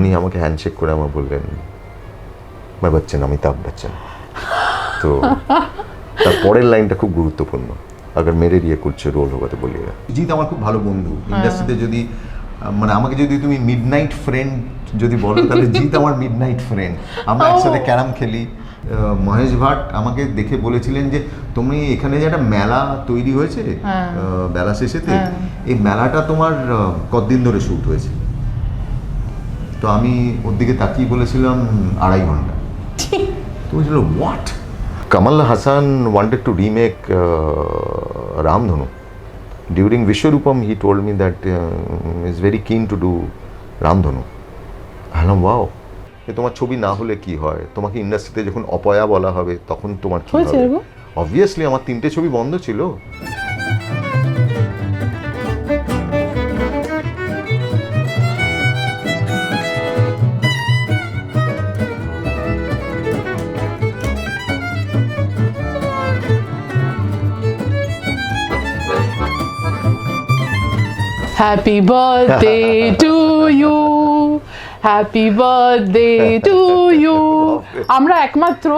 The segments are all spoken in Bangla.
উনি আমাকে হ্যান্ডশেক করে আমার বললেন মাই বচ্চন অমিতাভ বচ্চন তো তার পরের লাইনটা খুব গুরুত্বপূর্ণ। আগার মেরে দিয়ে করছে রোল হোগাতে বলিয়েগা জিৎ আমার খুব ভালো বন্ধু। ইন্ডাস্ট্রিতে যদি মানে আমাকে যদি তুমি মিডনাইট ফ্রেন্ড যদি বলো তাহলে জিৎ আমার মিড নাইট ফ্রেন্ড আমরা একসাথে ক্যারাম খেলি। আহ, মহেশ ভাট আমাকে দেখে বলেছিলেন যে তুমি এখানে যে একটা মেলা তৈরি হয়েছে হ্যাঁ। আহ, বেলা শেষেতে হ্যাঁ। এই মেলাটা তোমার আহ, কতদিন ধরে শ্যুট হয়েছে? তো আমি ওর দিকে তাকিয়ে বলেছিলাম আড়াই ঘণ্টা। তো বলছিল what Kamal Haasan wanted to remake Ramdhanu during Vishwaroopam he told me that is very keen to do Ramdhanu hello wow এ তোমার ছবি না হলে কি হয়? তোমাকে ইন্ডাস্ট্রিতে যখন অপয়া বলা হবে তখন তোমার কি হবে? অবভিয়াসলি আমার তিনটে ছবি বন্ধ ছিল। Happy birthday to you happy birthday to you আমরা একমাত্র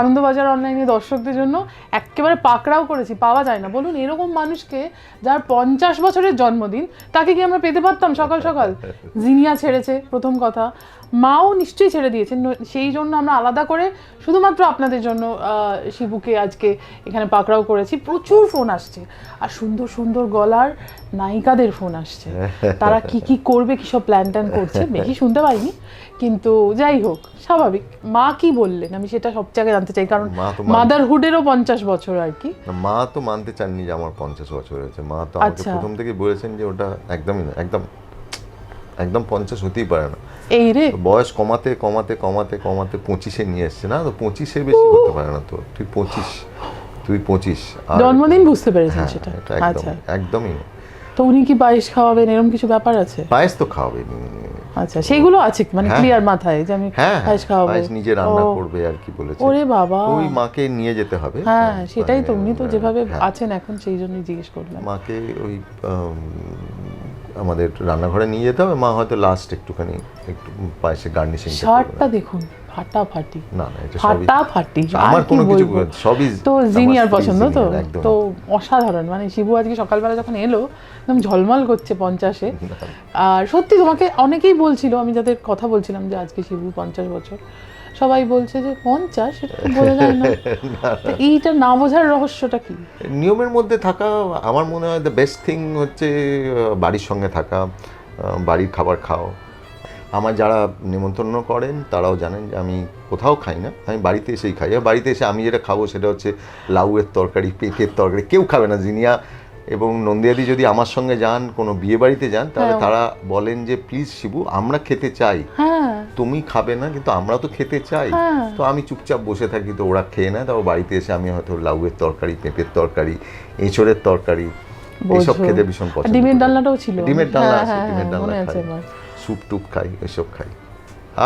আনন্দবাজার অনলাইনে দর্শকদের জন্য একেবারে পাকড়াও করেছি, পাওয়া যায় না। বলুন, এরকম মানুষকে যার পঞ্চাশ বছরের জন্মদিন, তাকে কি আমরা পেতে পারতাম সকাল সকাল? জিনিয়া ছেড়েছে, প্রথম কথা। মাও নিশ্চয়ই ছেড়ে দিয়েছেন সেই জন্য আমরা আলাদা করে শুধুমাত্র আপনাদের জন্য শিবুকে আজকে এখানে পাকড়াও করেছি। প্রচুর ফোন আসছে। আর সুন্দর সুন্দর গলার নায়িকাদের ফোন আসছে। তারা কি কি করবে কি সব প্ল্যান ট্যান করছে বেশি শুনতে পাইনি। কিন্তু যাই হোক স্বাভাবিক। মা কি বললেন? আমি সেটা সব জায়গায় জানতে চাই। কারণ মাদারহুডেরও পঞ্চাশ বছর আর কি। মা তো মানতে চাননি যে আমার পঞ্চাশ বছর হয়েছে। মা তো আমাকে আচ্ছা। প্রথম থেকে বলেছেন যে ওটা একদমই না একদম একদম পঞ্চাশ হতেই পারে না। এই রে। বয়স কমাতে কমাতে কমাতে কমাতে পঁচিশে নিয়ে এসছে না? তো পঁচিশে বেশি হতে পারে না তো। তুই পঁচিশ তুই পঁচিশ। জন্মদিন বুঝতে পেরেছেন হ্যাঁ, সেটা আচ্ছা। একদমই। তো উনি কি পায়েস খাওয়াবেন? এরকম কিছু ব্যাপার আছে? পায়েস তো খাওয়াবে আচ্ছা সেগুলো আছে মানে হ্যাঁ। ক্লিয়ার মাথায় যে আমি হ্যাঁ পায়েস খাওয়াবো। পায়েস নিজে রান্না করবে আর কি বলেছে। ওরে বাবা। ওই মাকে নিয়ে যেতে হবে। হ্যাঁ মানে, সেটাই তো। উনি তো যেভাবে হ্যাঁ, আছেন এখন সেই জন্যই জিজ্ঞেস করলাম। মাকে ওই আমাদের রান্নাঘরে নিয়ে যেতে হবে। মা হয়তো লাস্ট একটুখানি একটু পায়েসে গার্নিশিং শার্টটা দেখুন ফাটাফাটি। না না এটা সবই ফাটাফাটি আমার কোনো কিছু সবই তো জিনিয়ার পছন্দ তো? তো অসাধারণ। মানে শিবু আজকে সকালবেলা যখন এলো একদম ঝলমল করছে পঞ্চাশে। আর সত্যি তোমাকে অনেকেই বলছিল আমি যাদের কথা বলছিলাম যে আজকে শিবু পঞ্চাশ বছর। সবাই বলছে যে পঞ্চাশ এটা বোঝা যায় না। এইটা না বোঝার রহস্যটা কি? নিয়মের মধ্যে থাকা আমার মনে হয় দ্য বেস্ট থিং হচ্ছে বাড়ির সঙ্গে থাকা বাড়ির খাবার খাও আমার যারা নিমন্ত্রণ করেন তারাও জানেন যে আমি কোথাও খাই না আমি বাড়িতে এসেই খাই। আর বাড়িতে এসে আমি যেটা খাব সেটা হচ্ছে লাউয়ের তরকারি পেঁপের তরকারি কেউ খাবে না জিনিয়া এবং নন্দিয়াদি যদি আমার সঙ্গে যান কোনো বিয়ে বাড়িতে যান তাহলে হ্যাঁ। তারা বলেন যে প্লিজ শিবু আমরা খেতে চাই। হ্যাঁ। তুমি খাবে না কিন্তু আমরা তো খেতে চাই। হ্যাঁ। তো আমি চুপচাপ বসে থাকি তো ওরা খেয়ে নেয়। তারপর বাড়িতে এসে আমি হয়তো লাউয়ের তরকারি পেঁপের তরকারি এঁচড়ের তরকারি এইসব খেতে ভীষণ আর পছন্দ ডিমের ডালনাটাও ছিল? ডিমের ডালনা হ্যাঁ, আছে হ্যাঁ, ডিমের ডালনা খাই। স্যুপ টুপ খাই এসব খাই।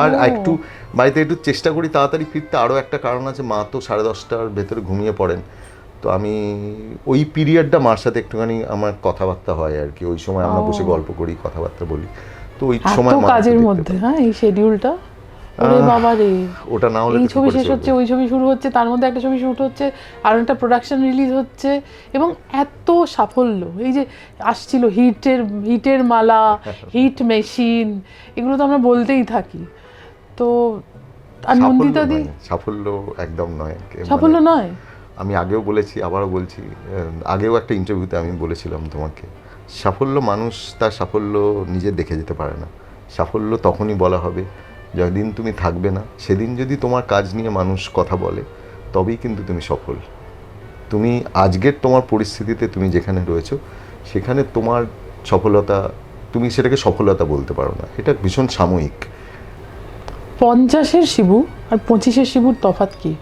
আর একটু বাড়িতে একটু চেষ্টা করি তাড়াতাড়ি ফিরতে। আরও একটা কারণ আছে মা তো সাড়ে দশটার ভেতরে ঘুমিয়ে পড়েন। তো আমি ওই পিরিয়ডটা মার সাথে একটুখানি আমার কথাবার্তা হয় আর কি। ওই সময় আমরা বসে গল্প করি কথাবার্তা বলি। তো ওই সময় কাজের মধ্যে হ্যাঁ এই শিডিউলটা ওরে বাবা রে। ওটা না হলে এই ছবি শেষ হচ্ছে ওই ছবি শুরু হচ্ছে তার মধ্যে একটা ছবি শুট হচ্ছে আর একটা প্রোডাকশন রিলিজ হচ্ছে এবং এত সাফল্য। এই যে আসছিল হিটের হিটের মালা হিট মেশিন এগুলো তো আমরা বলতেই থাকি। তো আর নন্দিতা দি? সাফল্য একদম নয়। কে- সাফল্য মানে নয়? আমি আগেও বলেছি আবারও বলছি আগেও একটা ইন্টারভিউতে আমি বলেছিলাম তোমাকে সাফল্য মানুষ তার সাফল্য নিজে দেখে যেতে পারে না। সাফল্য তখনই বলা হবে যেদিন তুমি থাকবে না। সেদিন যদি তোমার কাজ নিয়ে মানুষ কথা বলে তবেই কিন্তু তুমি সফল। তুমি আজকের তোমার পরিস্থিতিতে তুমি যেখানে রয়েছো সেখানে তোমার সফলতা তুমি সেটাকে সফলতা বলতে পারো না। এটা ভীষণ সাময়িক। পঞ্চাশের শিবু আর পঁচিশের শিবুর তফাৎ কি?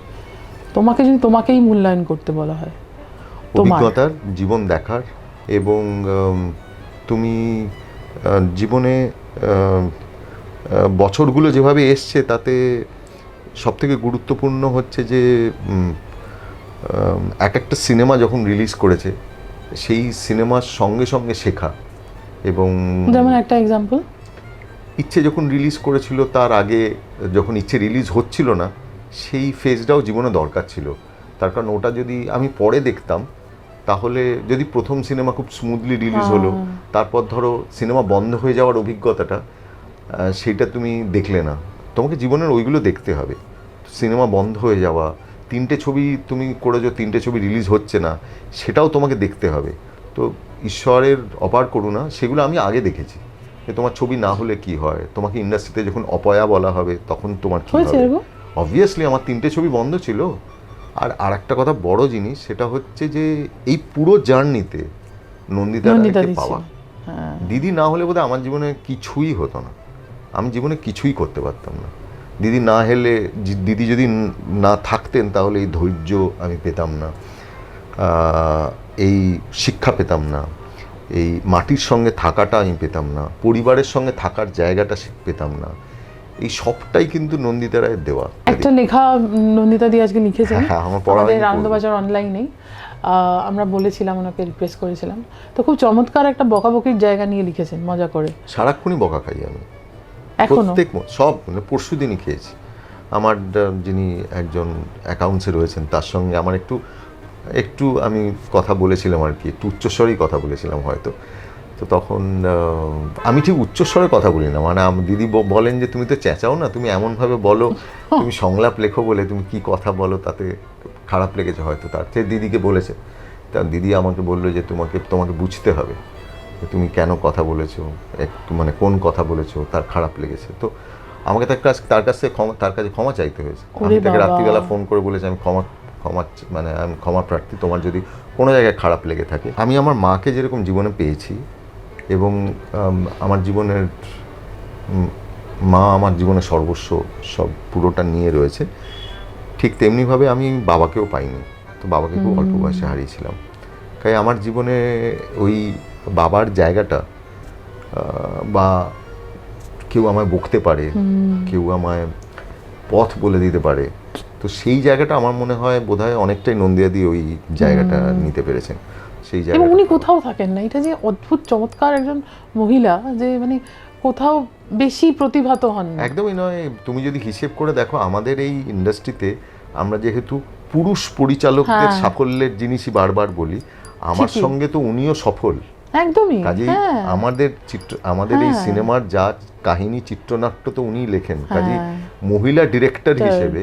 তোমাকে যদি তোমাকেই মূল্যায়ন করতে বলা হয়। তোমার। অভিজ্ঞতার জীবন দেখার এবং তুমি জীবনে বছরগুলো যেভাবে এসছে তাতে সবথেকে গুরুত্বপূর্ণ হচ্ছে যে এক একটা সিনেমা যখন রিলিজ করেছে সেই সিনেমার সঙ্গে সঙ্গে শেখা এবং যেমন একটা এক্সাম্পল ইচ্ছে যখন রিলিজ করেছিল তার আগে যখন ইচ্ছে রিলিজ হচ্ছিল না সেই ফেজটাও জীবনে দরকার ছিল। তার কারণ ওটা যদি আমি পরে দেখতাম তাহলে যদি প্রথম সিনেমা খুব স্মুথলি রিলিজ হলো তারপর ধরো সিনেমা বন্ধ হয়ে যাওয়ার অভিজ্ঞতাটা সেটা তুমি দেখলে না। তোমাকে জীবনের ওইগুলো দেখতে হবে। সিনেমা বন্ধ হয়ে যাওয়া তিনটে ছবি তুমি করেছ তিনটে ছবি রিলিজ হচ্ছে না সেটাও তোমাকে দেখতে হবে। তো ঈশ্বরের অপার করুণা সেগুলো আমি আগে দেখেছি। যে তোমার ছবি না হলে কি হয়? তোমাকে ইন্ডাস্ট্রিতে যখন অপয়া বলা হবে তখন তোমার কি হবে? অবভিয়াসলি আমার তিনটে ছবি বন্ধ ছিল। আর আর একটা কথা বড় জিনিস সেটা হচ্ছে যে এই পুরো জার্নিতে নন্দিতা রায়কে পাওয়া। হ্যাঁ। দিদি না হলে বোধহয় আমার জীবনে কিছুই হতো না। আমি জীবনে কিছুই করতে পারতাম না। দিদি না হেলে দিদি যদি না থাকতেন তাহলে এই ধৈর্য আমি পেতাম না। এই শিক্ষা পেতাম না। এই মাটির সঙ্গে থাকাটা আমি পেতাম না। পরিবারের সঙ্গে থাকার জায়গাটা পেতাম না। এই সবটাই কিন্তু নন্দিতা রায়ের দেওয়া। একটা লেখা নন্দিতা দি আজকে লিখেছেন। হ্যাঁ, আমার পড়া। আনন্দবাজার অনলাইনেই আমরা বলেছিলাম ওনাকে রিকোয়েস্ট করেছিলাম। তো খুব চমৎকার একটা বকাবকির জায়গা নিয়ে লিখেছেন মজা করে। সারাক্ষণই বকা খাই আমি। এখনও? প্রত্যেক সব মানে পরশু দিনই খেয়েছি। আমার যিনি একজন অ্যাকাউন্টসে রয়েছেন তার সঙ্গে আমার একটু একটু আমি কথা বলেছিলাম আর কি একটু উচ্চস্বরেই কথা বলেছিলাম হয়তো। তো তখন আমি ঠিক উচ্চস্বরে কথা বলি না। মানে আম- দিদি বলেন যে তুমি তো চেঁচাও না তুমি এমনভাবে বলো তুমি সংলাপ লেখো বলে তুমি কি কথা বলো তাতে খারাপ লেগেছে হয়তো তার চেয়ে। দিদিকে বলেছে। তা দিদি আমাকে বলল যে তোমাকে তোমাকে বুঝতে হবে যে তুমি কেন কথা বলেছ একটু মানে কোন কথা বলেছ তার খারাপ লেগেছে। তো আমাকে তার কাছ তার কাছ থেকে ক্ষমা তার কাছে ক্ষমা চাইতে হয়েছে। আমি তাকে রাত্রিবেলা ফোন করে বলেছি আমি ক্ষমা ক্ষমা মানে আমি ক্ষমা প্রার্থী তোমার যদি কোনো জায়গায় খারাপ লেগে থাকে। আমি আমার মাকে যেরকম জীবনে পেয়েছি এবং আমার জীবনের মা আমার জীবনে সর্বস্ব সব পুরোটা নিয়ে রয়েছে। ঠিক তেমনিভাবে আমি বাবাকেও পাইনি। তো বাবাকে খুব অল্প বয়সে হারিয়েছিলাম। তাই আমার জীবনে ওই বাবার জায়গাটা বা কেউ আমায় বকতে পারে কেউ আমায় পথ বলে দিতে পারে তো সেই জায়গাটা আমার মনে হয় বোধহয় অনেকটাই নন্দিয়াদি ওই জায়গাটা নিতে পেরেছেন। সেই এবং উনি কোথাও থাকেন না। এটা যে অদ্ভুত চমৎকার একজন মহিলা যে মানে কোথাও বেশি প্রতিভাত হন একদমই নয়। তুমি যদি হিসেব করে দেখো আমাদের এই ইন্ডাস্ট্রিতে আমরা যেহেতু পুরুষ পরিচালকদের হ্যাঁ। সাফল্যের জিনিসই বারবার বলি আমার সঙ্গে তো উনিও সফল। একদমই কাজেই হ্যাঁ। আমাদের চিত্র আমাদের এই হ্যাঁ। সিনেমার যা কাহিনী চিত্রনাট্য তো উনিই লেখেন। কাজেই। মহিলা ডিরেক্টর হিসেবে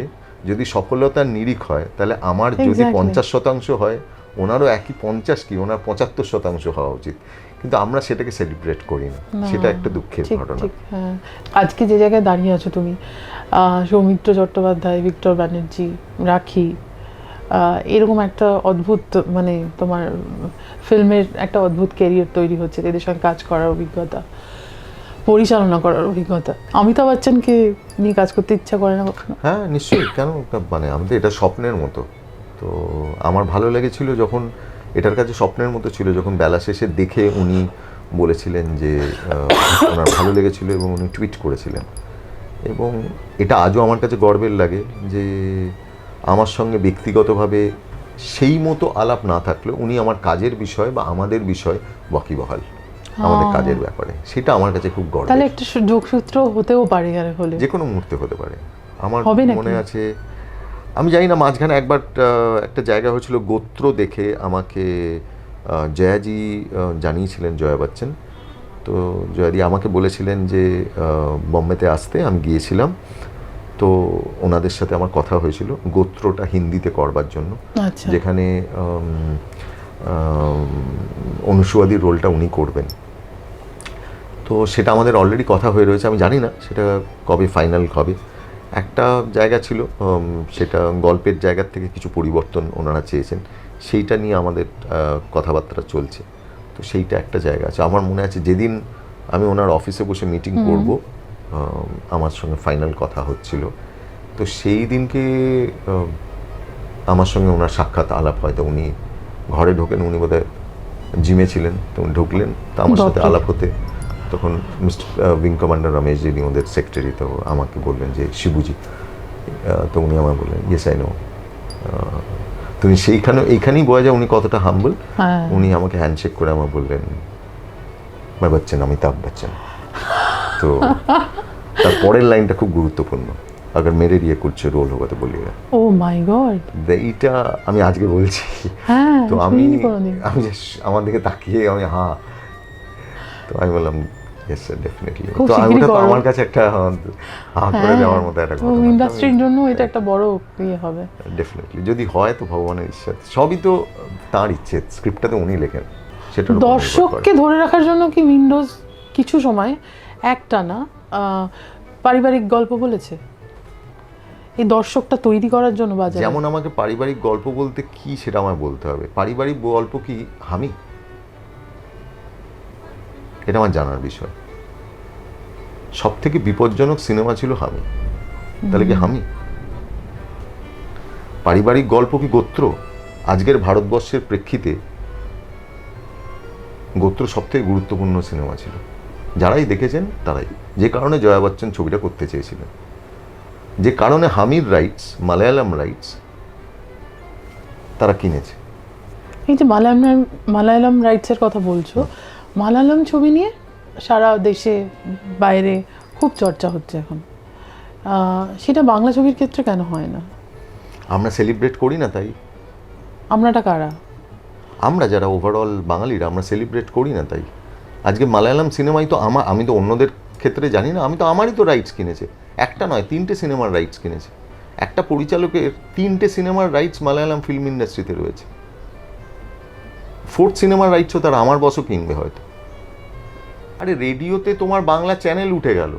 যদি সফলতার নিরিখ হয় তাহলে আমার যদি পঞ্চাশ শতাংশ হয় ওনারও একই পঞ্চাশ কি ওনার পঁচাত্তর শতাংশ হওয়া উচিত। কিন্তু আমরা সেটাকে সেলিব্রেট করি না। সেটা একটা দুঃখের ঘটনা। হ্যাঁ। আজকে যে জায়গায় দাঁড়িয়ে আছো তুমি সৌমিত্র চট্টোপাধ্যায় ভিক্টর ব্যানার্জি রাখি এরকম একটা অদ্ভুত মানে তোমার ফিল্মের একটা অদ্ভুত ক্যারিয়ার তৈরি হচ্ছে এদের সঙ্গে কাজ করার অভিজ্ঞতা পরিচালনা করার অভিজ্ঞতা। অমিতাভ বচ্চনকে নিয়ে কাজ করতে ইচ্ছা করে না কখনো? হ্যাঁ নিশ্চয়ই। কেন? মানে আমাদের এটা স্বপ্নের মতো। তো আমার ভালো লেগেছিল যখন এটার কাছে স্বপ্নের মতো ছিল যখন বেলা শেষে দেখে উনি বলেছিলেন যে ওনার ভালো লেগেছিল এবং উনি টুইট করেছিলেন। এবং এটা আজও আমার কাছে গর্বের লাগে যে আমার সঙ্গে ব্যক্তিগতভাবে সেই মতো আলাপ না থাকলেও উনি আমার কাজের বিষয় বা আমাদের বিষয় ওয়াকিবহাল আমাদের কাজের ব্যাপারে। সেটা আমার কাছে খুব গর্ব তাহলে একটা যোগসূত্র হতেও পারে আর হলে। যে কোনো মুহূর্তে হতে পারে। আমার মনে আছে আমি জানি না মাঝখানে একবার একটা জায়গা হয়েছিল গোত্র দেখে আমাকে জয়াজি জানিয়েছিলেন জয়া বচ্চন। তো জয়াদি আমাকে বলেছিলেন যে বোম্বেতে আসতে আমি গিয়েছিলাম। তো ওনাদের সাথে আমার কথা হয়েছিল গোত্রটা হিন্দিতে করবার জন্য। আচ্ছা। যেখানে অনুসুয়াদির রোলটা উনি করবেন। তো সেটা আমাদের অলরেডি কথা হয়ে রয়েছে আমি জানি না সেটা কবে ফাইনাল হবে। একটা জায়গা ছিল সেটা গল্পের জায়গার থেকে কিছু পরিবর্তন ওনারা চেয়েছেন। সেইটা নিয়ে আমাদের কথাবার্তা চলছে। তো সেইটা একটা জায়গা আছে। আমার মনে আছে যেদিন আমি ওনার অফিসে বসে মিটিং করব আম, আমার সঙ্গে ফাইনাল কথা হচ্ছিল। তো সেই দিনকে আমার সঙ্গে ওনার সাক্ষাৎ আলাপ হয়তো উনি ঘরে ঢোকেন উনি বোধহয় জিমে ছিলেন। তো উনি ঢুকলেন তো আমার সাথে আলাপ হতে তখন মিস্টার উইং কমান্ডার রমেশ যিনি ওদের সেক্রেটারি তো আমাকে বললেন যে শিবুজি তো উনি আমায় বললেন ইয়েস আই নো তুমি সেইখানে এইখানেই বোঝা যায় উনি কতটা হাম্বল হ্যাঁ। উনি আমাকে হ্যান্ডশেক করে আমার বললেন ভাই বচ্চন অমিতাভ বচ্চন তো তার পরের লাইনটা খুব গুরুত্বপূর্ণ। আগার মেরে দিয়ে করছে রোল হোগা তো বলিয়ে ও মাই গড এইটা আমি আজকে বলছি। হ্যাঁ তো আমি আমি আমার দিকে তাকিয়ে আমি হ্যাঁ। তো আমি বললাম ইয়েস স্যার ডেফিনেটলি তো ওটা তো আমার কাছে একটা হাত করে দেওয়ার মতো একটা ঘটনা। ইন্ডাস্ট্রির জন্য এটা একটা বড় ইয়ে হবে। ডেফিনেটলি যদি হয় তো ভগবানের ইচ্ছা। সবই তো তার ইচ্ছে। স্ক্রিপ্টটা তো উনি লেখেন। সেটা দর্শককে ধরে রাখার জন্য কি উইন্ডোজ কিছু সময়? একটা না পারিবারিক গল্প বলেছে। এই দর্শকটা তৈরি করার জন্য বাজারে। যেমন আমাকে পারিবারিক গল্প বলতে কি সেটা আমায় বলতে হবে। পারিবারিক গল্প কি আমি? এটা আমার জানার বিষয়। সব থেকে বিপজ্জনক সিনেমা ছিল হামি। তাহলে কি হামি। পারিবারিক গল্প কি গোত্র? আজকের ভারতবর্ষের প্রেক্ষিতে গোত্র সব থেকে গুরুত্বপূর্ণ সিনেমা ছিল। যারাই দেখেছেন তারাই। যে কারণে জয়া বচ্চন ছবিটা করতে চেয়েছিলেন। যে কারণে হামির রাইটস মালায়ালাম রাইটস তারা কিনেছে। এই যে মালায়ালাম মালায়ালাম রাইটসের কথা বলছো মালায়ালাম ছবি নিয়ে সারা দেশে বাইরে খুব চর্চা হচ্ছে এখন। সেটা বাংলা ছবির ক্ষেত্রে কেন হয় না? আমরা সেলিব্রেট করি না তাই? আমরাটা কারা? আমরা যারা ওভারঅল বাঙালিরা আমরা সেলিব্রেট করি না তাই? আজকে মালায়ালাম সিনেমাই তো আমার আমি তো অন্যদের ক্ষেত্রে জানি না আমি তো আমারই তো রাইটস কিনেছে। একটা নয় তিনটে সিনেমার রাইটস কিনেছে। একটা পরিচালকের তিনটে সিনেমার রাইটস মালায়ালাম ফিল্ম ইন্ডাস্ট্রিতে রয়েছে। ফোর্থ সিনেমার রাইটসও তারা আমার বসও কিনবে হয়তো। আরে রেডিওতে তোমার বাংলা চ্যানেল উঠে গেল।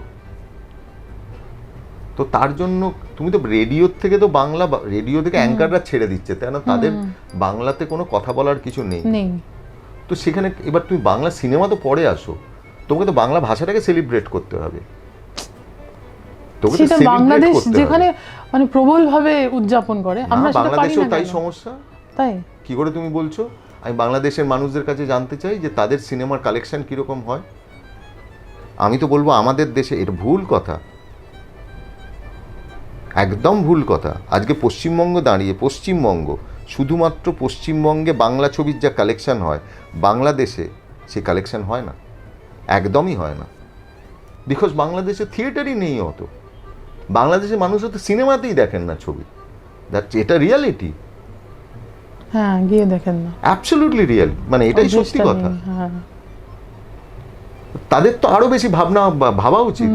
তো তার জন্য তুমি তো রেডিওর থেকে তো বাংলা রেডিও থেকে অ্যাঙ্কাররা ছেড়ে দিচ্ছে তাই না? তাদের বাংলাতে কোনো কথা বলার কিছু নেই। তো সেখানে এবার তুমি বাংলা সিনেমা তো পরে আসো তোমাকে তো বাংলা ভাষাটাকে সেলিব্রেট করতে হবে। সেটা বাংলাদেশ যেখানে মানে প্রবলভাবে উদযাপন করে আমরা বাংলাদেশেও তাই সমস্যা? তাই। কি করে তুমি বলছো? আমি বাংলাদেশের মানুষদের কাছে জানতে চাই যে তাদের সিনেমার কালেকশন কীরকম হয়? আমি তো বলব আমাদের দেশে এটা ভুল কথা। একদম ভুল কথা। আজকে পশ্চিমবঙ্গ দাঁড়িয়ে পশ্চিমবঙ্গ শুধুমাত্র পশ্চিমবঙ্গে বাংলা ছবির যা কালেকশন হয় বাংলাদেশে সে কালেকশন হয় না। একদমই হয় না। বিকজ বাংলাদেশে থিয়েটারই নেই অত। বাংলাদেশের মানুষ তো সিনেমাতেই দেখেন না ছবি। দ্যাট এটা রিয়ালিটি হ্যাঁ গিয়ে দেখেন না। অ্যাবসলিউটলি রিয়েল মানে এটাই সত্যি কথা। হ্যাঁ। তাদের তো আরও বেশি ভাবনা ভাবা উচিত।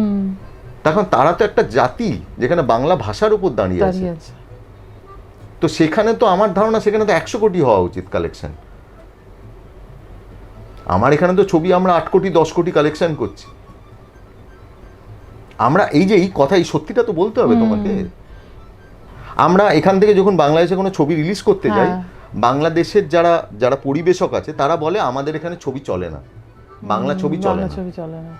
তখন তারা তো একটা জাতি যেখানে বাংলা ভাষার উপর দাঁড়িয়ে আছে। তো সেখানে তো আমার ধারণা সেখানে তো একশো কোটি হওয়া উচিত কালেকশন আমার এখানে তো ছবি আমরা আট কোটি দশ কোটি কালেকশন করছি। আমরা এই যে এই কথা এই সত্যিটা তো বলতে হবে তোমাকে। আমরা এখান থেকে যখন বাংলাদেশে কোনো ছবি রিলিজ করতে যাই হ্যাঁ। বাংলাদেশের যারা যারা পরিবেশক আছে তারা বলে আমাদের এখানে ছবি চলে না। বাংলা ছবি চলে বাংলা না। ছবি চলে না।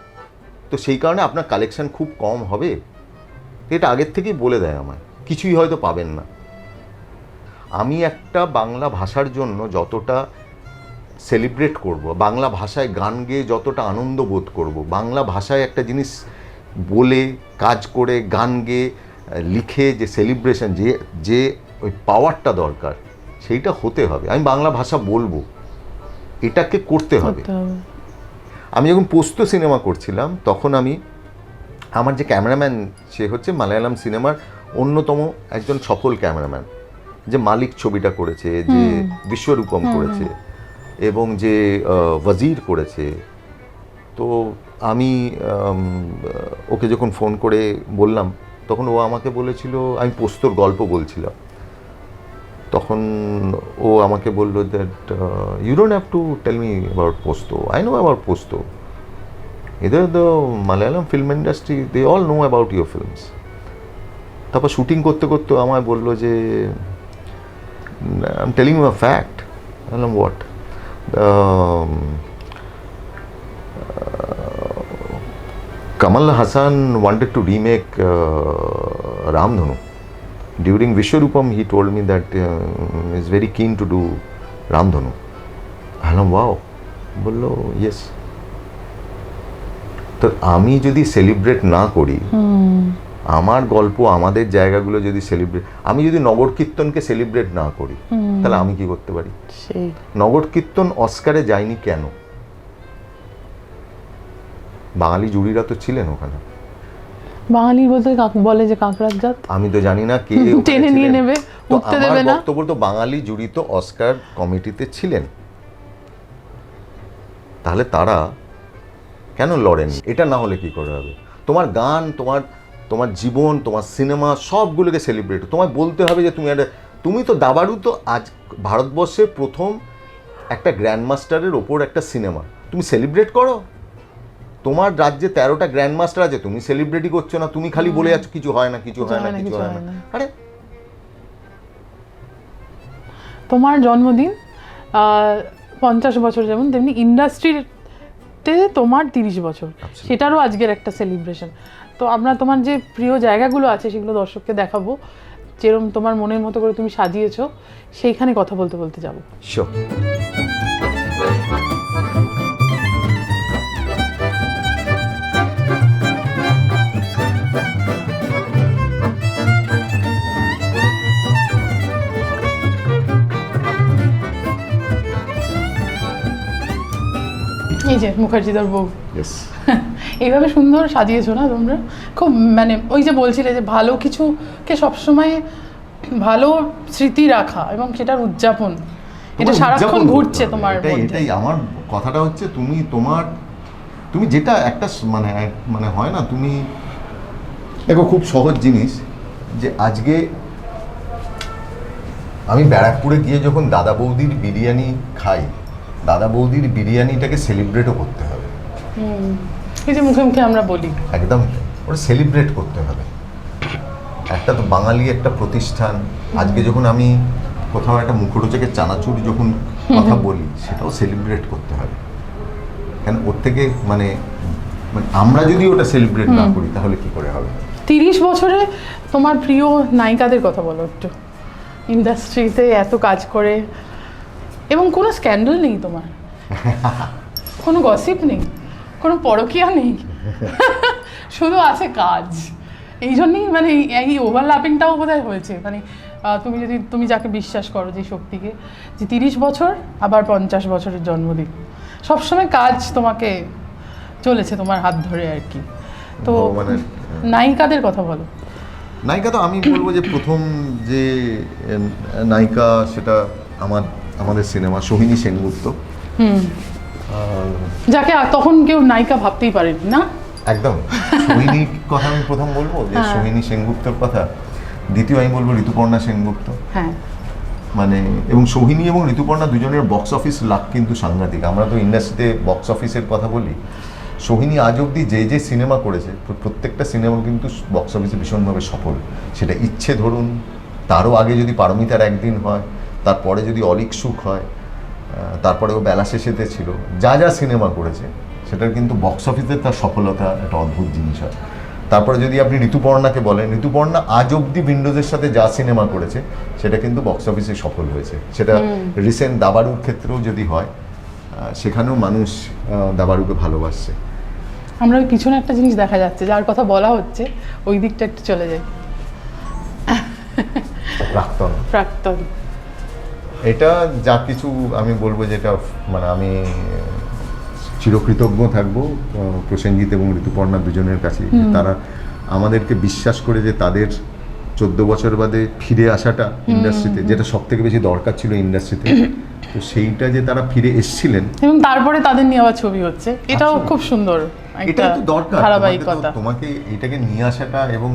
তো সেই কারণে আপনার কালেকশন খুব কম হবে। এটা আগের থেকেই বলে দেয় আমায়। কিছুই হয়তো পাবেন না। আমি একটা বাংলা ভাষার জন্য যতটা সেলিব্রেট করব বাংলা ভাষায় গান গেয়ে যতটা আনন্দ বোধ করব বাংলা ভাষায় একটা জিনিস বলে কাজ করে গান গেয়ে লিখে যে সেলিব্রেশন যে যে ওই পাওয়ারটা দরকার সেইটা হতে হবে। আমি বাংলা ভাষা বলব। এটাকে করতে হবে। করতে হবে। আমি যখন পোস্ত সিনেমা করছিলাম তখন আমি আমার যে ক্যামেরাম্যান সে হচ্ছে মালায়ালাম সিনেমার অন্যতম একজন সফল ক্যামেরাম্যান যে মালিক ছবিটা করেছে যে বিশ্বরূপম করেছে এবং যে ওয়াজির করেছে। তো আমি ওকে যখন ফোন করে বললাম তখন ও আমাকে বলেছিল আমি পোস্তর গল্প বলছিলাম। তখন ও আমাকে বলল that you don't have to tell me about Posto I know about Posto এদের the Malayalam film industry they all know about your films তারপর শুটিং করতে করতে আমায় বলল যে I am telling you a fact বললাম what Hassan wanted to remake uh, Ramdhanu. During Vishwarupam, he told me that uh, is very keen to do Ramdhanu. I am wow. বলল ইয়েস তো আমি যদি সেলিব্রেট না করি আমার গল্প আমাদের জায়গাগুলো যদি সেলিব্রেট আমি যদি নগর কীর্তনকে সেলিব্রেট না করি তাহলে আমি কি করতে পারি? নগর কীর্তন অস্কারে যায়নি কেন? বাঙালি জুরিরা তো ছিলেন ওখানে। বাঙালি বলতে কাক- বলে যে কাঁকড়ার জাত। আমি তো জানি না কে টেনে নিয়ে নেবে, উঠতে দেবে না। বক্তব্য তো বাঙালি জুরি তো অস্কার কমিটিতে ছিলেন। তাহলে তারা কেন লড়েন এটা না হলে কি করে হবে? তোমার গান তোমার তোমার জীবন তোমার সিনেমা সবগুলোকে সেলিব্রেট তোমায় বলতে হবে যে তুমি একটা তুমি তো দাবারু তো আজ ভারতবর্ষে প্রথম একটা গ্র্যান্ড মাস্টারের ওপর একটা সিনেমা। তুমি সেলিব্রেট করো। তোমার রাজ্যে তেরোটা গ্র্যান্ড মাস্টার আছে তুমি সেলিব্রেটই করছ না তুমি খালি বলে যাচ্ছ কিছু হয় না কিছু হয় না কিছু হয় না আরে। তোমার জন্মদিন পঞ্চাশ বছর যেমন তেমনি ইন্ডাস্ট্রিতে তোমার তিরিশ বছর। সেটারও আজকের একটা সেলিব্রেশন তো আমরা তোমার যে প্রিয় জায়গাগুলো আছে সেগুলো দর্শককে দেখাবো। যেরকম তোমার মনের মতো করে তুমি সাজিয়েছো সেইখানে কথা বলতে বলতে যাব। শিওর এই যে মুখার্জিদার বউ। এইভাবে সুন্দর সাজিয়েছো না তোমরা? খুব মানে ওই যে বলছিলে যে ভালো কিছুকে সবসময় ভালো স্মৃতি রাখা এবং সেটার উদযাপন। এটা সারাক্ষণ ঘুরছে তোমার এটাই আমার কথাটা হচ্ছে তুমি তোমার তুমি যেটা একটা মানে মানে হয় না তুমি দেখো খুব সহজ জিনিস যে আজকে আমি ব্যারাকপুরে গিয়ে যখন দাদা বৌদির বিরিয়ানি খাই দাদা বৌদির বিরিয়ানিটাকে সেলিব্রেটও করতে হবে। এই যে মুখে মুখে আমরা বলি। একদম ওটা সেলিব্রেট করতে হবে। একটা তো বাঙালি একটা প্রতিষ্ঠান। আজকে যখন আমি কোথাও একটা মুখরোচকের চানাচুর যখন কথা বলি সেটাও সেলিব্রেট করতে হবে। কেন ওর থেকে মানে মানে আমরা যদি ওটা সেলিব্রেট না করি তাহলে কি করে হবে? তিরিশ বছরে তোমার প্রিয় নায়িকাদের কথা বলো একটু। ইন্ডাস্ট্রিতে এত কাজ করে এবং কোনো স্ক্যান্ডেল নেই তোমার। কোনো গসিপ নেই। কোনো পরকিয়া নেই। শুধু আছে কাজ। এই জন্যই মানে এই- ওভারল্যাপিংটাও বোধহয় হয়েছে। মানে তুমি যদি তুমি যাকে বিশ্বাস করো যে শক্তিকে যে তিরিশ বছর আবার পঞ্চাশ বছরের জন্মদিন সবসময় কাজ তোমাকে চলেছে তোমার হাত ধরে আর কি। তো ভগবানের, নায়িকাদের কথা বলো। নায়িকা তো আমি বলব যে প্রথম যে নায়িকা সেটা আমার আমাদের সিনেমা সোহিনী সেনগুপ্ত। যাকে তখন কেউ নায়িকা ভাবতেই পারেনি না? একদম। সোহিনীর কথা আমি প্রথম বলব যে হ্যাঁ। সোহিনী সেনগুপ্তর কথা দ্বিতীয় আমি বলব ঋতুপর্ণা সেনগুপ্ত। হ্যাঁ। মানে এবং সোহিনী এবং ঋতুপর্ণা দুজনের বক্স অফিস লাভ কিন্তু সাংঘাতিক। আমরা তো ইন্ডাস্ট্রিতে বক্স অফিসের কথা বলি। সোহিনী আজ অবধি যে যে সিনেমা করেছে প্র- প্রত্যেকটা সিনেমা কিন্তু বক্স অফিসে ভীষণভাবে সফল। সেটা ইচ্ছে ধরুন তারও আগে যদি পারমিতার একদিন হয় তারপরে যদি অলিক সুখ হয় তারপরে ও বেলা শেষেতে ছিল যা যা সিনেমা করেছে সেটার কিন্তু বক্স অফিসে তার সফলতা একটা অদ্ভুত জিনিস হয়। তারপরে যদি আপনি ঋতুপর্ণাকে বলেন ঋতুপর্ণা আজ অবধি উইন্ডোজের সাথে যা সিনেমা করেছে সেটা কিন্তু বক্স অফিসে সফল হয়েছে। সেটা রিসেন্ট দাবারুর ক্ষেত্রেও যদি হয় সেখানেও মানুষ দাবারুকে ভালোবাসছে। আমরা ওই পিছনে একটা জিনিস দেখা যাচ্ছে যার কথা বলা হচ্ছে ওই দিকটা একটু চলে যাই। প্রাক্তন। প্রাক্তন। এটা যা কিছু আমি বলব যেটা মানে আমি চিরকৃতজ্ঞ থাকব প্রসেনজিৎ এবং ঋতুপর্ণা দুজনের কাছে। তারা আমাদেরকে বিশ্বাস করে যে তাদের চোদ্দ বছর বাদে ফিরে আসাটা ইন্ডাস্ট্রিতে যেটা সব থেকে বেশি দরকার ছিল ইন্ডাস্ট্রিতে। তো সেইটা যে তারা ফিরে এসছিলেন এবং তারপরে তাদের নিয়ে আবার ছবি হচ্ছে। এটাও আচ্ছা। খুব সুন্দর। এটাই তো দরকার। তোমাকে ধারাবাহিকতা। তোমাকে এটাকে নিয়ে আসাটা এবং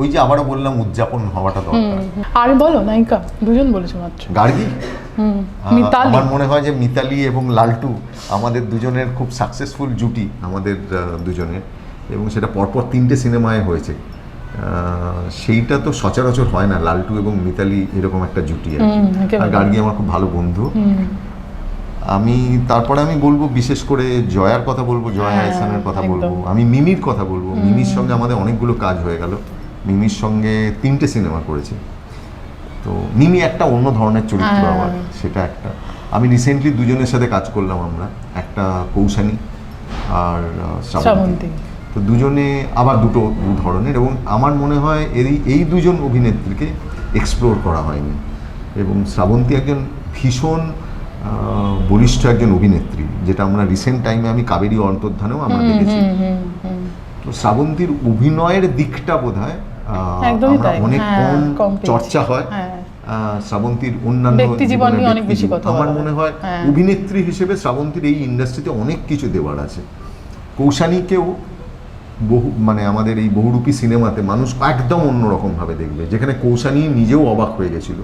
ওই যে আবারও বললাম উদযাপন হওয়াটা দরকার। আর বলো নায়িকা দুজন বলেছ মাত্র। গার্গী? আমার মনে হয় যে মিতালি এবং লালটু আমাদের দুজনের খুব সাকসেসফুল জুটি আমাদের দুজনের। এবং সেটা পরপর তিনটে সিনেমায় হয়েছে। সেইটা তো সচরাচর হয় না লালটু এবং মিতালি এরকম একটা জুটি আর গার্গী আমার খুব ভালো বন্ধু। আমি তারপরে আমি বলব বিশেষ করে জয়ার কথা বলব জয়া হ্যাঁ, এহসানের কথা বলব আমি মিমির কথা বলব। মিমির সঙ্গে আমাদের অনেকগুলো কাজ হয়ে গেল। মিমির সঙ্গে তিনটে সিনেমা করেছি। তো মিমি একটা অন্য ধরনের চরিত্র হ্যাঁ। আবার সেটা একটা। আমি রিসেন্টলি দুজনের সাথে কাজ করলাম আমরা একটা কৌশানী আর শ্রাবন্তী। তো দুজনে আবার দুটো দু ধরনের এবং আমার মনে হয় এই এই দুজন অভিনেত্রীকে এক্সপ্লোর করা হয়নি। এবং শ্রাবন্তী একজন ভীষণ বলিষ্ঠ একজন অভিনেত্রী যেটা আমরা রিসেন্ট টাইমে আমি কাবেরী অন্তর্ধানেও আমরা দেখেছি তো শ্রাবন্তীর অভিনয়ের দিকটা বোধ হয় তাই। অনেক হ্যাঁ, কম চর্চা হয় হ্যাঁ। শ্রাবন্তীর অন্যান্য। আমার মনে হয়। হয় হ্যাঁ। অভিনেত্রী হিসেবে শ্রাবন্তীর এই ইন্ডাস্ট্রিতে অনেক কিছু দেওয়ার আছে কৌশানীকেও বহু মানে আমাদের এই বহুরূপী সিনেমাতে মানুষ একদম অন্যরকমভাবে দেখবে যেখানে কৌশানী নিজেও অবাক হয়ে গেছিল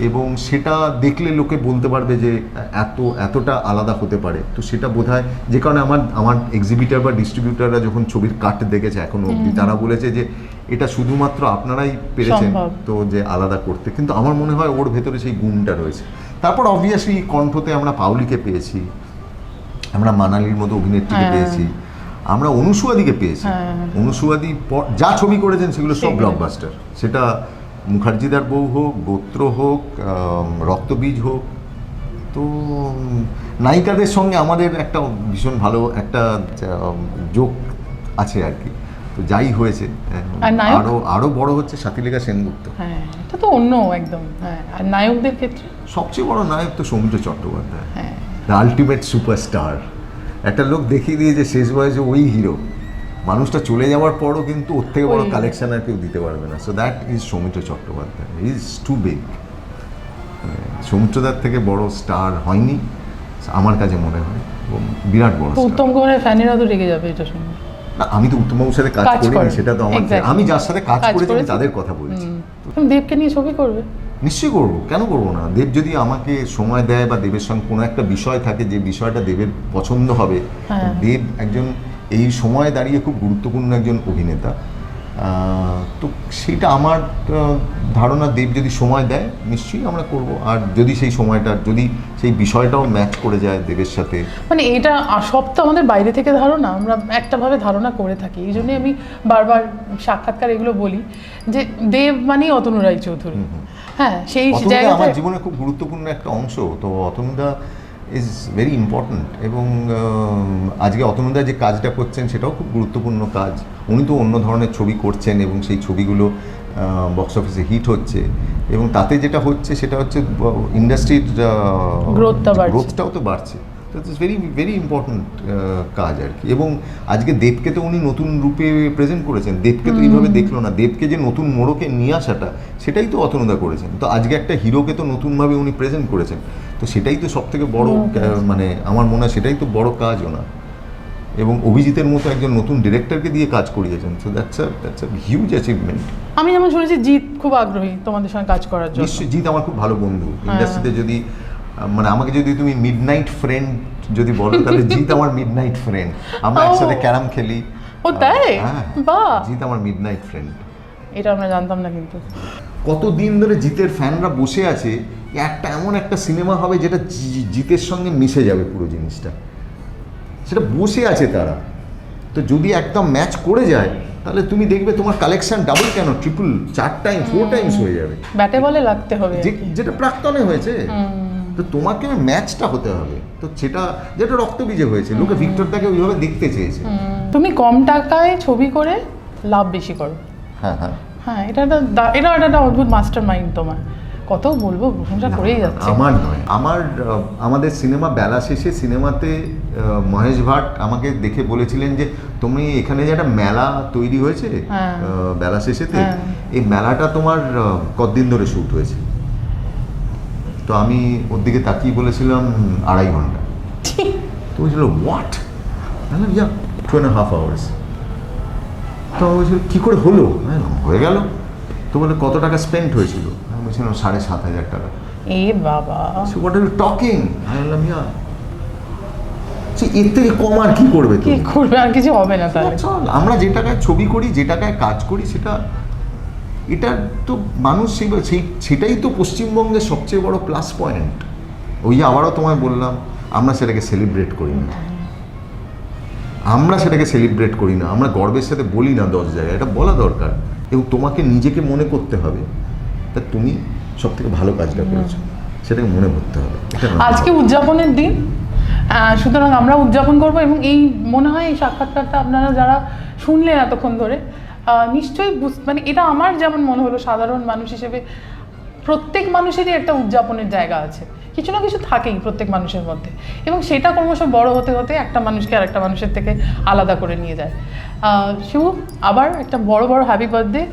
এবং সেটা দেখলে লোকে বলতে পারবে যে এত এতটা আলাদা হতে পারে। তো সেটা বোধ হয় যে কারণে আমার আমার এক্সিবিটার বা ডিস্ট্রিবিউটাররা যখন ছবির কাট দেখেছে এখনও অবধি তারা বলেছে যে এটা শুধুমাত্র আপনারাই পেরেছেন তো যে আলাদা করতে। কিন্তু আমার মনে হয় ওর ভেতরে সেই গুণটা রয়েছে। তারপর অবভিয়াসলি কণ্ঠতে আমরা পাউলিকে পেয়েছি। আমরা মানালির মতো অভিনেত্রীকে হ্যাঁ। পেয়েছি। আমরা অনুসুয়াদিকে পেয়েছি। হ্যাঁ। অনুসুয়াদি যা ছবি করেছেন সেগুলো সব ব্লকবাস্টার সেটা মুখার্জিদার বউ হোক গোত্র হোক রক্তবীজ হোক তো নায়িকাদের সঙ্গে আমাদের একটা ভীষণ ভালো একটা যোগ আছে আর কি। তো যাই হয়েছে আর? আরও বড় হচ্ছে সাথীলেখা সেনগুপ্ত। হ্যাঁ এটা তো অন্য একদম হ্যাঁ আর নায়কদের ক্ষেত্রে? সবচেয়ে বড় নায়ক তো সৌমিত্র চট্টোপাধ্যায় হ্যাঁ। দ্য আলটিমেট সুপারস্টার একটা লোক দেখিয়ে দিয়ে যে শেষ বয়সে ওই হিরো মানুষটা চলে যাওয়ার পরও কিন্তু ওর থেকে বড় কালেকশন আর কেউ দিতে পারবে না। So that is Soumitra Chattopadhyay is too big সৌমিত্রদার থেকে বড় স্টার হয়নি। আমার কাছে মনে হয় বিরাট বড় উত্তম কুমারের ফ্যানেরা তো রেগে যাবে এটা শুনে। না আমি তো উত্তমবাবুর সাথে কাজ করিনি সেটা তো আমার আমি যার সাথে কাজ করেছি আমি তাদের কথা বলছি। দেবকে নিয়ে ছবি করবে? নিশ্চয়ই করব কেন করব না? দেব যদি আমাকে সময় দেয় বা দেবের সঙ্গে কোনো একটা বিষয় থাকে যে বিষয়টা দেবের পছন্দ হবে হ্যাঁ। দেব একজন এই সময় দাঁড়িয়ে খুব গুরুত্বপূর্ণ একজন অভিনেতা। তো সেটা আমার ধারণা দেব যদি সময় দেয় নিশ্চয়ই আমরা করব। আর যদি সেই সময়টা যদি সেই বিষয়টাও ম্যাচ করে যায় দেবের সাথে। মানে এটা সব তো আমাদের বাইরে থেকে ধারণা আমরা একটাভাবে ধারণা করে থাকি। এই জন্যই আমি বারবার সাক্ষাৎকার এগুলো বলি যে দেব মানেই অতনু রায় চৌধুরী হ্যাঁ সেই জায়গাটা আমার জীবনে খুব গুরুত্বপূর্ণ একটা অংশ। তো অতনুদা ইজ ভেরি ইম্পর্ট্যান্ট এবং আজকে অতনুদা যে কাজটা করছেন সেটাও খুব গুরুত্বপূর্ণ কাজ। উনি তো অন্য ধরনের ছবি করছেন এবং সেই ছবিগুলো বক্স অফিসে হিট হচ্ছে এবং তাতে যেটা হচ্ছে সেটা হচ্ছে ইন্ডাস্ট্রির গ্রোথটাও তো বাড়ছে। তো ইটস ভেরি ভেরি ইম্পর্ট্যান্ট কাজ আর কি। এবং আজকে দেবকে তো উনি নতুন রূপে প্রেজেন্ট করেছেন। দেবকে তো এইভাবে দেখল না। দেবকে যে নতুন মোড়কে নিয়ে আসাটা সেটাই তো অতনুদা করেছেন। তো আজকে একটা হিরোকে তো নতুনভাবে উনি প্রেজেন্ট করেছেন। তো সেটাই তো সব থেকে বড় মানে আমার মনে হয় সেটাই তো বড় কাজ ওনার। এবং অভিজিতের মতো একজন নতুন ডিরেক্টরকে দিয়ে কাজ করিয়েছেন। So that's a that's a huge achievement আমি যেমন শুনেছি জিৎ খুব আগ্রহী তোমাদের সঙ্গে কাজ করার জন্য। নিশ্চয়ই জিৎ আমার খুব ভালো বন্ধু। ইন্ডাস্ট্রিতে যদি আহ, মানে আমাকে যদি তুমি মিড নাইট ফ্রেন্ড যদি বলো তাহলে জিৎ আমার মিড নাইট ফ্রেন্ড আমরা একসাথে ক্যারাম খেলি। ও তাই? হ্যাঁ। বাহ। জিৎ আমার মিডনাইট ফ্রেন্ড এটা আমরা জানতাম না কিন্তু। কতদিন ধরে জিতের ফ্যানরা বসে আছে একটা এমন একটা সিনেমা হবে যেটা জিতের সঙ্গে মিশে যাবে পুরো জিনিসটা। সেটা বসে আছে তারা। তো যদি একদম ম্যাচ করে যায় তাহলে তুমি দেখবে তোমার কালেকশন ডাবল কেন? ট্রিপল চার টাইম ফোর টাইমস হয়ে যাবে। ব্যাটে বলে লাগতে হবে যেটা প্রাক্তনে হয়েছে। তো তোমাকে ম্যাচটা হতে হবে। তো সেটা যেটা রক্ত রক্তবীজে হয়েছে লোকে ভিক্টরটাকে ওইভাবে দেখতে চেয়েছে। তুমি কম টাকায় ছবি করে লাভ বেশি করো। হ্যাঁ হ্যাঁ। হ্যাঁ এটা একটা এটা একটা অদ্ভুত মাস্টার মাইন্ড তোমার। কত বলব প্রশংসা করেই যাচ্ছে। আমার নয়। আমার আমাদের সিনেমা বেলা শেষে সিনেমাতে মহেশ ভাট আমাকে দেখে বলেছিলেন যে তুমি এখানে যে একটা মেলা তৈরি হয়েছে হ্যাঁ। বেলা শেষেতে হ্যাঁ। এই মেলাটা তোমার কতদিন ধরে শ্যুট হয়েছে? তো আমি ওর দিকে তাকিয়ে বলেছিলাম আড়াই ঘণ্টা। তো বলছিল হোয়াট বললাম yeah two and half hours তো বলছিল কী করে হলো? হয়ে গেল। তো বলে কত টাকা স্পেন্ড হয়েছিল? আমি বলছিলাম সাড়ে সাত হাজার টাকা। এ বাবা। So what are you talking আমি বললাম ইয়া এর থেকে কম আর কি করবে কি করবে? আর কিছু হবে না তাহলে। আমরা যে টাকায় ছবি করি যে টাকায় কাজ করি সেটা এটা তো মানুষ সেই সেই সেটাই তো পশ্চিমবঙ্গের সবচেয়ে বড় প্লাস পয়েন্ট ওই যে আবারও তোমায় বললাম আমরা সেটাকে সেলিব্রেট করি না। আমরা সেটাকে সেলিব্রেট করি না। আমরা গর্বের সাথে বলি না দশ জায়গায় এটা বলা দরকার। এবং তোমাকে নিজেকে মনে করতে হবে। তা তুমি সব থেকে ভালো কাজটা করেছ। সেটাকে মনে করতে হবে। আজকে উদযাপনের দিন। সুতরাং আমরা উদযাপন করব এবং এই মনে হয় এই সাক্ষাৎকারটা আপনারা যারা শুনলেন এতক্ষণ ধরে নিশ্চয়ই মানে এটা আমার যেমন মনে হলো সাধারণ মানুষ হিসেবে, প্রত্যেক মানুষেরই একটা উদযাপনের জায়গা আছে। কিছু না কিছু থাকেই প্রত্যেক মানুষের মধ্যে। এবং সেটা ক্রমশ বড় হতে হতে একটা মানুষকে আর একটা মানুষের থেকে আলাদা করে নিয়ে যায়। শিবু, আবার একটা বড় বড় হ্যাপি বার্থডে.